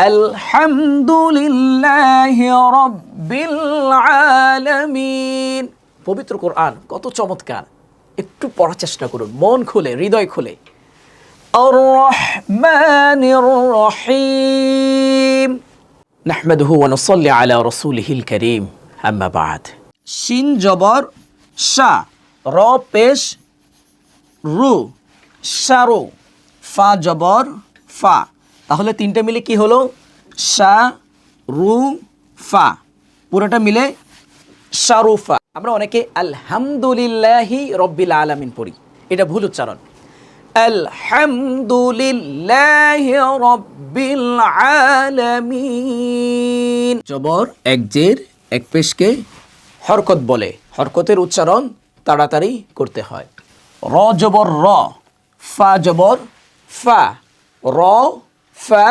আলহামদুলিল্লাহি রাব্বিল আলামিন। পবিত্র কোরআন, কত চমৎকার। একটু পড়ার চেষ্টা করুন, মন খুলে, হৃদয় খুলে। আর রহমানির রহিম। নাহমাদুহু ওয়া নুসাল্লি আলা রাসূলিহিল কারীম। আম্মা বাদ। শিন, জবর, শা। র, পেশ, রু। শারু। ফা, জবর, ফা। তাহলে তিনটা মিলে কি হলো? শা রু, ফা। পুরোটা মিলে শারুফা আমরা অনেকে আলহামদুলিল্লাহি রব্বিল আলামিন পড়ি। এটা ভুল উচ্চারণ। আলহামদুলিল্লাহি রব্বিল আলামিন। জবর, এক জের, এক পেশকে হরকত বলে। হরকতের উচ্চারণ তাড়াতাড়ি করতে হয়। র জবর, র। ফা জবর, ফা। র ফা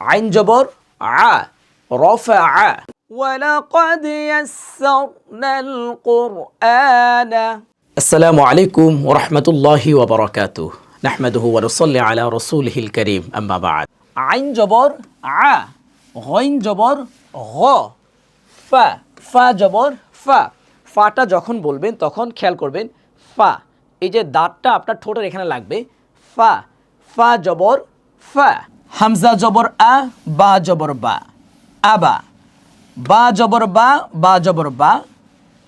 আইন জবর আ رفع ولقد يسرنا القرآن السلام عليكم ورحمة الله وبركاته نحمده ونصلي على رسوله الكريم أما بعد عين جبر ع غين جبر غ ফা ফা জবর ফা ফাটা যখন বলবেন তখন খেয়াল করবেন ফা এই যে দাঁতটা আপনার ঠোঁটের এখানে লাগবে ফা ফা জবর ফা হামজা জবর আ, বা জবর বা। আবা বা। জবর বা বা জবর বা।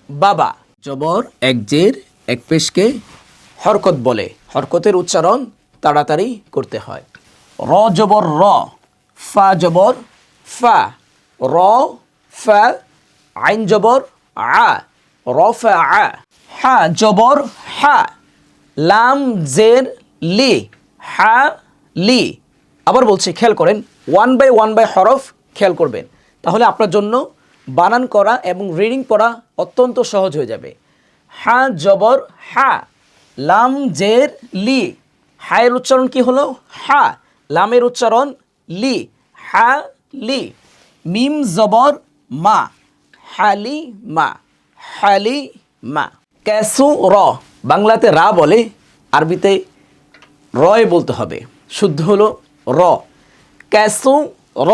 বাবা জবর এক জের, এক পেশকে হরকত বলে। হরকতের উচ্চারণ তাড়াতাড়ি করতে হয়। র জবর র, ফা জবর ফা। র, ফা, আইন জবর আ। র, ফা, আ। হা জবর হা। লাম, জের, লি। হা, লি। আবার বলছি, খেয়াল করেন ওয়ান বাই ওয়ান বাই হরফ খেয়াল করবেন। তাহলে আপনার জন্য বানান করা এবং রিডিং পড়া অত্যন্ত সহজ হয়ে যাবে। হা, জবর, হা, লাম, জের, লি। হায়ের উচ্চারণ কি হলো? হা, লামের উচ্চারণ লি। হা, লি। মিম, জবর, মা। হালি মা। হালি মা। ক্যাসু, র। বাংলাতে রা বলে, আরবিতে রয় বলতে হবে। শুদ্ধ হলো র। ক্যাসু র।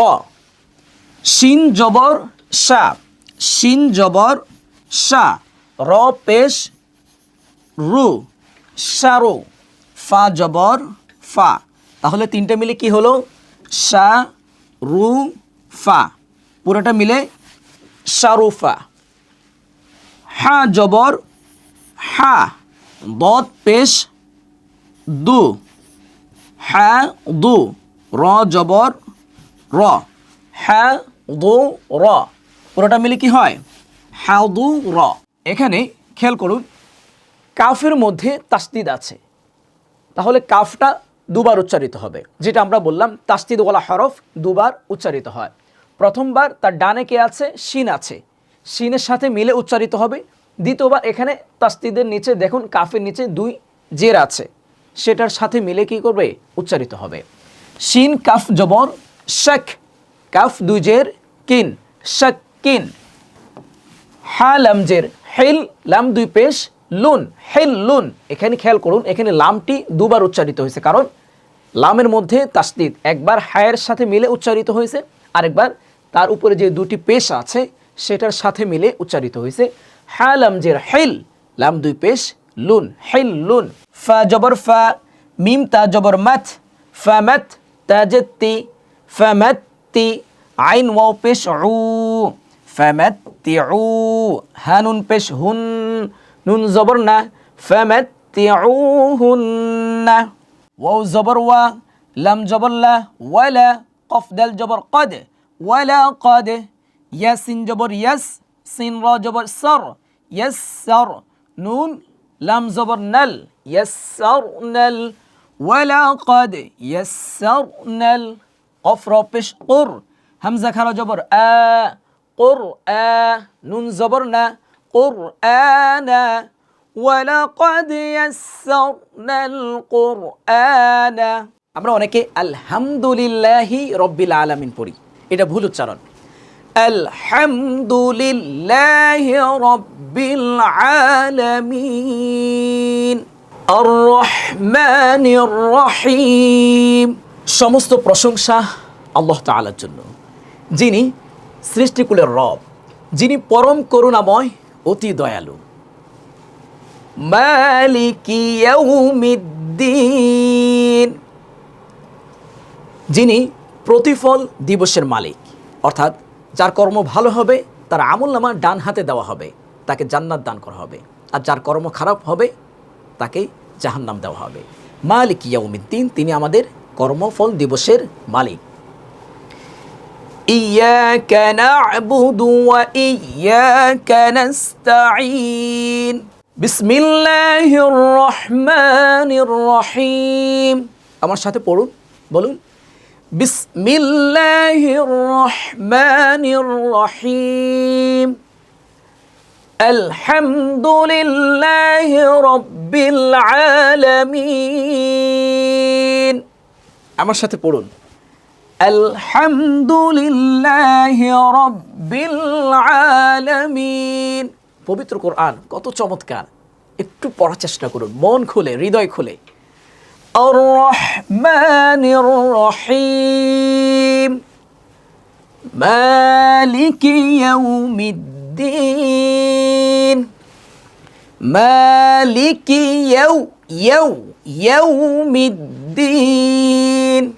শিন জবর শা। শিন জবর শা। র পেশ রু। শারু ফা জবর ফা। তাহলে তিনটা মিলে কি হলো? শা রু ফা। পুরোটা মিলে শারুফা হা জবর হা। দত পেশ দু। হা দু। র জবর, র। হা দু র। পুরোটা মিলে কি হয়? হা দু র এখানে খেয়াল করুন, কাফের মধ্যে তাস্তিদ আছে। তাহলে কাফটা দুবার উচ্চারিত হবে। যেটা আমরা বললাম তাস্তিদ তাস্তিদওয়ালা হরফ দুবার উচ্চারিত হয়। প্রথমবার তার ডানে কে আছে? শিন আছে। শিনের সাথে মিলে উচ্চারিত হবে। দ্বিতীয়বার এখানে তাস্তিদের নিচে দেখুন, কাফের নিচে দুই জের আছে। সেটার সাথে মিলে কি করবে? উচ্চারিত হবে। শিন, কাফ, জবর শেখ কাফ, দুই জের, কিন শেখ কিন। হা লামজের হেল, লাম, দুই পেশ, লুন, হেল, লুন। এখানে খেয়াল করুন, এখানে লামটি দুবার উচ্চারিত হয়েছে। কারণ লামের মধ্যে তাসদিদ, একবার হায়ের সাথে মিলে উচ্চারিত হয়েছে, আরেকবার তার উপরে যে দুটি পেশ আছে, সেটার সাথে মিলে উচ্চারিত হয়েছে। হা লামজের হেল, লাম, দুই পেশ, লুন, হেল, লুন। ফা, জবর, ফা, মিম, তা, জবর মাথ ফা মাথ তাজতি ফামাত্তি আইন ওয়াও পেশ উ ফামাত্তি উ হানুন পেশ হুন নুন জবর না ফামাত্তি উ হুন্না ওয়াও জবর ওয়া লাম জবর লা ওয়ালা কফ দাল জবর কদ ওয়ালা কদ ইয়াসিন জবর ইয়াস সিন র জবর সর ইয়াস সর নুন লাম জবর নাল ইয়াস সর নাল ওয়ালাকাদ ইয়াসসারনাল কফ র পেশ কোর হামজা খারা জবর আ কোর আ নুন জবর না কোর আনা ওয়ালাকাদ ইয়াসসারনাল কোরআনা আমরা অনেকে আলহামদুলিল্লাহি রব্বিল আলামিন পড়ি। এটা ভুল উচ্চারণ। আলহামদুলিল্লাহি রব্বিল আলামিন। রহিম সমস্ত প্রশংসা আল্লাহ তাআলার জন্য। যিনি সৃষ্টিকুলের রব, যিনি পরম করুণাময়, অতি দয়ালু। যিনি প্রতিফল দিবসের মালিক, অর্থাৎ যার কর্ম ভালো হবে, তার আমল নামা ডান হাতে দেওয়া হবে, তাকে জান্নাত দান করা হবে। আর যার কর্ম খারাপ হবে, তাকে জাহান্নাম দেওয়া হবে মালিক ইয়াউমিদ্দিন তিনি আমাদের কর্মফল দিবসের মালিক إياك نعبد وإياك نستعين بسم الله الرحمن الرحيم আমার সাথে পড়ুন বলুন بسم الله الرحمن الرحيم الحمد لله رب العالمين আমার সাথে পড়ুন আলহামদুলিল্লাহ রব্বিল আলামিন পবিত্র কোরআন কত চমৎকার একটু পড়ার চেষ্টা করুন মন খুলে হৃদয় খুলে আর রহমানির রহিম مالك يوم الدين مالك يو يو يوم الدين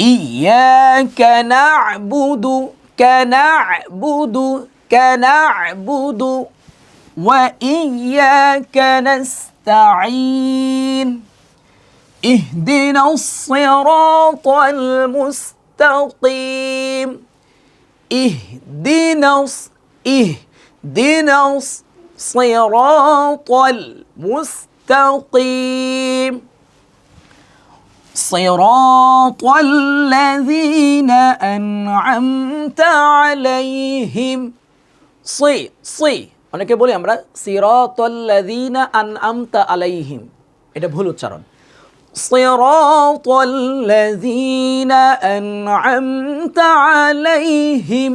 إياك نعبد كنعبد كنعبد وإياك نستعين اهدنا الصراط المستقيم اهدنا الص- اهدنا الصراط المستقيم صراط الذين أنعمت عليهم সি সি অনেকে বলি আমরা সিরাতাল্লাযীনা আনআমতা আলাইহিম এটা ভুল উচ্চারণ صراط الذين أنعمت عليهم